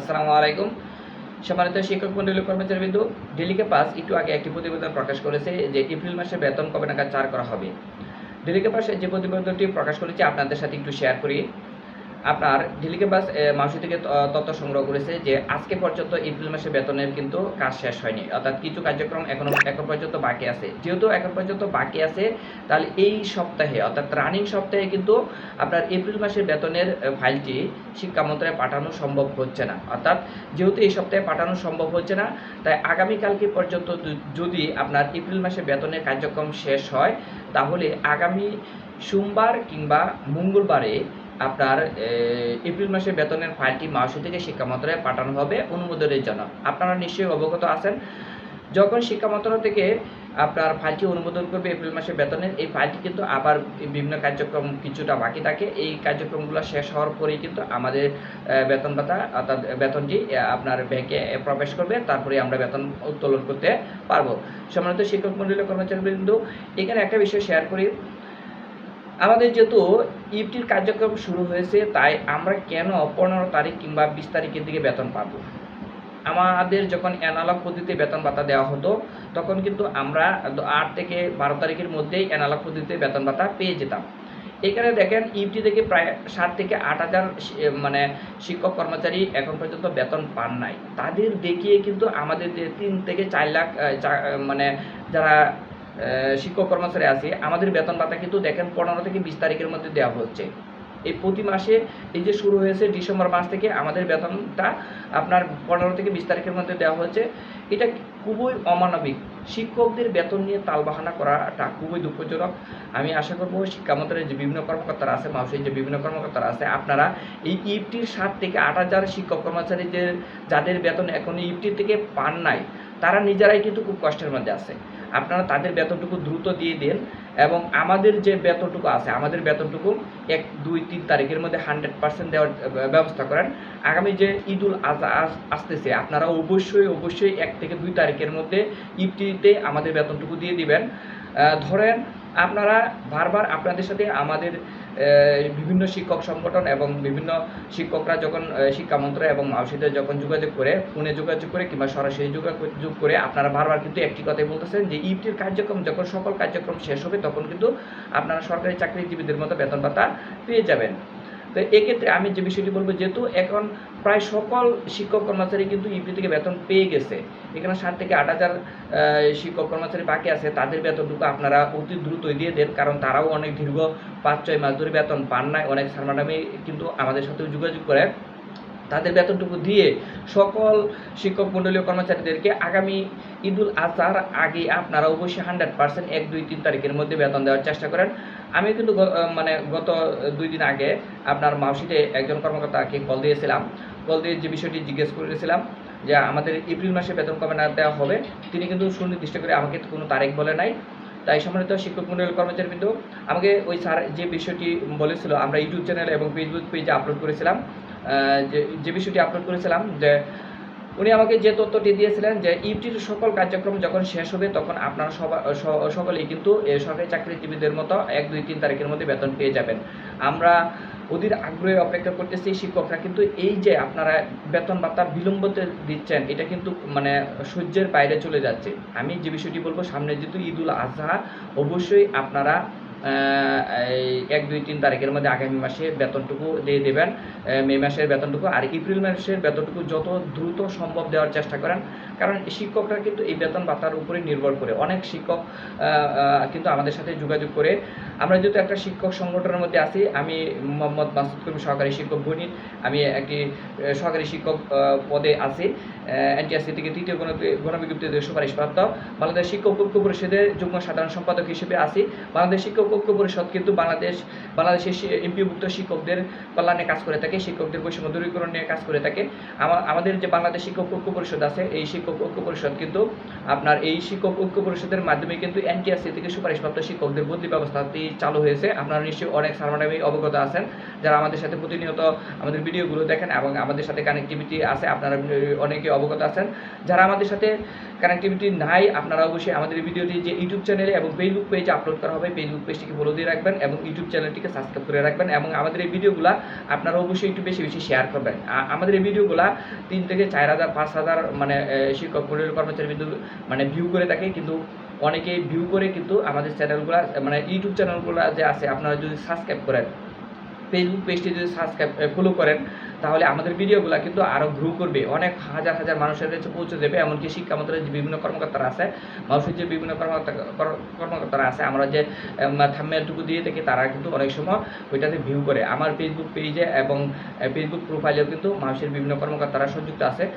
আসসালামু আলাইকুম। সম্মানিত শিক্ষক মন্ডলী কর্মচারীবৃন্দ ডেলিকে পাস একটু আগে একটি প্রতিবেদন প্রকাশ করেছে যে এপ্রিল মাসে বেতন কবে নাগাদ চার করা হবে। ডেলিকে পাস যে প্রতিবেদনটি প্রকাশ করেছে, আপনাদের সাথে একটু শেয়ার করি। আপনার ডেলিকে বাস মাসি থেকে তথ্য সংগ্রহ করেছে যে আজকে পর্যন্ত এপ্রিল মাসে বেতনের কিন্তু কাজ শেষ হয়নি। অর্থাৎ কিছু কার্যক্রম এখনও, এখন পর্যন্ত বাকি আছে। যেহেতু এখন পর্যন্ত বাকি আছে, তাহলে এই সপ্তাহে, অর্থাৎ রানিং সপ্তাহে কিন্তু আপনার এপ্রিল মাসের বেতনের ফাইলটি শিক্ষা মন্ত্রণালয়ে পাঠানো সম্ভব হচ্ছে না। অর্থাৎ যেহেতু এই সপ্তাহে পাঠানো সম্ভব হচ্ছে না, তাই আগামীকালকে পর্যন্ত যদি আপনার এপ্রিল মাসে বেতনের কার্যক্রম শেষ হয়, তাহলে আগামী সোমবার কিংবা মঙ্গলবারে আপনার এপ্রিল মাসে বেতনের ফাইলটি মাসি থেকে শিক্ষা মন্ত্রণালয়ে পাঠানো হবে অনুমোদনের জন্য। আপনারা নিশ্চয়ই অবগত আছেন, যখন শিক্ষা মন্ত্রণালয় থেকে আপনার ফাইলটি অনুমোদন করবে এপ্রিল মাসে বেতনের এই ফাইলটি কিন্তু আবার বিভিন্ন কার্যক্রম কিছুটা বাকি থাকে। এই কার্যক্রমগুলো শেষ হওয়ার পরেই কিন্তু আমাদের বেতন ভাতা, অর্থাৎ বেতনটি আপনার ব্যাংকে প্রবেশ করবে। তারপরে আমরা বেতন উত্তোলন করতে পারব। সম্মানিত শিক্ষক মন্ডলী কর্মচারীবৃন্দ, এখানে একটা বিষয় শেয়ার করি। আমাদের যেহেতু ইফটির কার্যক্রম শুরু হয়েছে, তাই আমরা কেন পনেরো তারিখ কিংবা বিশ তারিখের দিকে বেতন পাব? আমাদের যখন অ্যানালগ পদ্ধতিতে বেতন ভাতা দেওয়া হতো, তখন কিন্তু আমরা আট থেকে বারো তারিখের মধ্যেই অ্যানালগ পদ্ধতিতে বেতন ভাতা পেয়ে যেতাম। এখানে দেখেন, ইফটি থেকে প্রায় সাত থেকে আট হাজার মানে শিক্ষক কর্মচারী এখন পর্যন্ত বেতন পান নাই। তাদের দেখিয়ে কিন্তু আমাদের তিন থেকে চার লাখ মানে যারা শিক্ষক কর্মচারী আছে। আমাদের বেতন ভাতা কিন্তু দেখেন পনেরো থেকে বিশ তারিখের মধ্যে দেওয়া হচ্ছে। এই প্রতি মাসে এই যে শুরু হয়েছে ডিসেম্বর মাস থেকে আমাদের বেতনটা আপনার পনেরো থেকে বিশ তারিখের মধ্যে দেওয়া হচ্ছে। এটা খুবই অমানবিক। শিক্ষকদের বেতন নিয়ে তালবাহানা করাটা খুবই দুঃখজনক। আমি আশা করব শিক্ষা মন্ত্রণালয়ের যে বিভিন্ন কর্মকর্তারা আছে মানুষের যে বিভিন্ন কর্মকর্তারা আছে, আপনারা এই ইফটির সাত থেকে আট হাজার শিক্ষক কর্মচারীদের যাদের বেতন এখন ইফটির থেকে পান নাই তারা নিজেরাই কিন্তু খুব কষ্টের মধ্যে আছে। আপনারা তাদের বেতনটুকু দ্রুত দিয়ে দেন এবং আমাদের যে বেতনটুকু আছে, আমাদের বেতনটুকু এক, দুই, তিন তারিখের মধ্যে হান্ড্রেড পার্সেন্ট দেওয়ার ব্যবস্থা করেন। আগামী যে ঈদুল আজহা আস- আসতেছে, আপনারা অবশ্যই অবশ্যই এক থেকে দুই তারিখের মধ্যে ইফটিতে আমাদের বেতনটুকু দিয়ে দিবেন। ধরেন আপনারা বারবার আপনাদের সাথে আমাদের বিভিন্ন শিক্ষক সংগঠন এবং বিভিন্ন শিক্ষকরা যখন আহ, শিক্ষা মন্ত্রণালয় এবং মাউসিদের যখন যোগাযোগ করে ফোনে যোগাযোগ করে কিংবা সরাসরি যোগাযোগ করে আপনারা বারবার কিন্তু একটি কথাই বলতেছেন যে ইফটির কার্যক্রম যখন সকল কার্যক্রম শেষ হবে তখন কিন্তু আপনারা সরকারি চাকরিজীবীদের মতো বেতন ভাতা পেয়ে যাবেন। তো এক্ষেত্রে আমি যে বিষয়টি বলব যেহেতু এখন প্রায় সকল শিক্ষক কর্মচারী কিন্তু ইউপি থেকে বেতন পেয়ে গেছে। এখানে সাত থেকে আট হাজার শিক্ষক কর্মচারী বাকি আছে। তাদের বেতনটুকু আপনারা অতি দ্রুতই দিয়ে দেন, কারণ তারাও অনেক দীর্ঘ পাঁচ ছয় মাস ধরে বেতন পান নাই। অনেক স্যার ম্যাডামই কিন্তু আমাদের সাথে যোগাযোগ করে। তাদের বেতনটুকু দিয়ে সকল শিক্ষক মণ্ডলীয় কর্মচারীদেরকে আগামী ঈদুল আজহার আগে আপনারা অবশ্যই হান্ড্রেড পার্সেন্ট এক, দুই, তিন তারিখের মধ্যে বেতন দেওয়ার চেষ্টা করেন। আমি কিন্তু মানে গত দুই দিন আগে আপনার মাউসিতে একজন কর্মকর্তাকে কল দিয়েছিলাম। দিয়ে যে বিষয়টি জিজ্ঞেস করেছিলাম যে আমাদের এপ্রিল মাসে বেতন কবে না দেওয়া হবে, তিনি কিন্তু সুনির্দিষ্ট করে আমাকে কোনো তারিখ বলে নাই। তাই সম্মানিত শিক্ষক মন্ডল কিন্তু আমাকে ওই স্যার যে বিষয়টি বলেছিল, আমরা ইউটিউব চ্যানেল এবং ফেসবুক পেজে আপলোড করেছিলাম যে যে বিষয়টি আপলোড করেছিলাম যে উনি আমাকে যে তথ্যটি দিয়েছিলেন যে ইউটির সকল কার্যক্রম যখন শেষ হবে তখন আপনারা সকলেই কিন্তু সরকারি চাকরিজীবীদের মতো এক, দুই, তিন তারিখের মধ্যে বেতন পেয়ে যাবেন। আমরা অধীর আগ্রহে অপেক্ষা করতেছে এই শিক্ষকরা। কিন্তু এই যে আপনারা বেতন ভাতা বিলম্বতে দিচ্ছেন, এটা কিন্তু মানে সহ্যের বাইরে চলে যাচ্ছে। আমি যে বিষয়টি বলব, সামনে যেহেতু ঈদুল আজহা, অবশ্যই আপনারা এক, দুই, তিন তারিখের মধ্যে আগামী মাসে বেতনটুকু দিয়ে দেবেন। মে মাসের বেতনটুকু আর এপ্রিল মাসের বেতনটুকু যত দ্রুত সম্ভব দেওয়ার চেষ্টা করেন। কারণ শিক্ষকরা কিন্তু এই বেতন ভাতার উপরে নির্ভর করে। অনেক শিক্ষক কিন্তু আমাদের সাথে যোগাযোগ করে। আমরা যেহেতু একটা শিক্ষক সংগঠনের মধ্যে আছি, আমি মোহাম্মদ মাসুদ করিম সহকারী শিক্ষক বণিক আমি একটি সহকারী শিক্ষক পদে আছি। এনটিআরসি থেকে তৃতীয় গণ গণবিজ্ঞপ্তিতে সুপারিশপ্রাপ্ত বাংলাদেশ শিক্ষক ঐক্য পরিষদের যুগ্ম সাধারণ সম্পাদক হিসেবে আছি। বাংলাদেশ শিক্ষক ঐক্য পরিষদ কিন্তু বাংলাদেশ, বাংলাদেশের এমপিভুক্ত শিক্ষকদের কল্যাণে কাজ করে থাকে, শিক্ষকদের বৈষম্য দূরীকরণ নিয়ে কাজ করে থাকে। আমাদের যে বাংলাদেশ শিক্ষক ঐক্য পরিষদ আছে, এই শিক্ষক ঐক্য পরিষদ কিন্তু আপনার এই শিক্ষক ঐক্য পরিষদের মাধ্যমে কিন্তু এনটিআরসি থেকে সুপারিশপ্রাপ্ত শিক্ষকদের বদলি ব্যবস্থাটি চালু হয়েছে। আপনারা নিশ্চয়ই অনেক সারমানামী অবগত আছেন, যারা আমাদের সাথে প্রতিনিয়ত আমাদের ভিডিওগুলো দেখেন এবং আমাদের সাথে কানেক্টিভিটি আছে, আপনারা অনেকে অবগত আছেন। যারা আমাদের সাথে কানেক্টিভিটি নাই, আপনারা অবশ্যই আমাদের ভিডিওটি যে ইউটিউব চ্যানেলে এবং ফেসবুক পেজে আপলোড করা হবে ফেসবুক পেজ পেজটিকে ফলো দিয়ে রাখবেন এবং ইউটিউব চ্যানেলটিকে সাবস্ক্রাইব করে রাখবেন এবং আমাদের এই ভিডিওগুলো আপনারা অবশ্যই একটু বেশি বেশি শেয়ার করবেন। আমাদের এই ভিডিওগুলো তিন থেকে চার হাজার, পাঁচ হাজার মানে শিক্ষক পরিবার কর্মচারী বিন্দু মানে ভিউ করে থাকে কিন্তু অনেকে ভিউ করে কিন্তু আমাদের চ্যানেলগুলো মানে ইউটিউব চ্যানেলগুলো যে আছে আপনারা যদি সাবস্ক্রাইব করেন ফেসবুক পেজটি যদি সাবস্ক্রাইব ফলো করেন। তাহলে আমাদের ভিডিওগুলো কিন্তু আরও গ্রো করবে। অনেক হাজার হাজার মানুষের কাছে পৌঁছে দেবে এমনকি শিক্ষা মন্ত্রণালয়ের যে বিভিন্ন কর্মকর্তারা আছে মানুষের যে বিভিন্ন কর্মকর্তা, কর- কর্মকর্তারা আছে, আমরা যে থাম্মেলটুকু দিয়ে থাকি, তারা কিন্তু অনেক সময় ওইটাতে ভিউ করে। আমার ফেসবুক পেজে এবং ফেসবুক প্রোফাইলেও কিন্তু মানুষের বিভিন্ন কর্মকর্তারা সংযুক্ত আছে।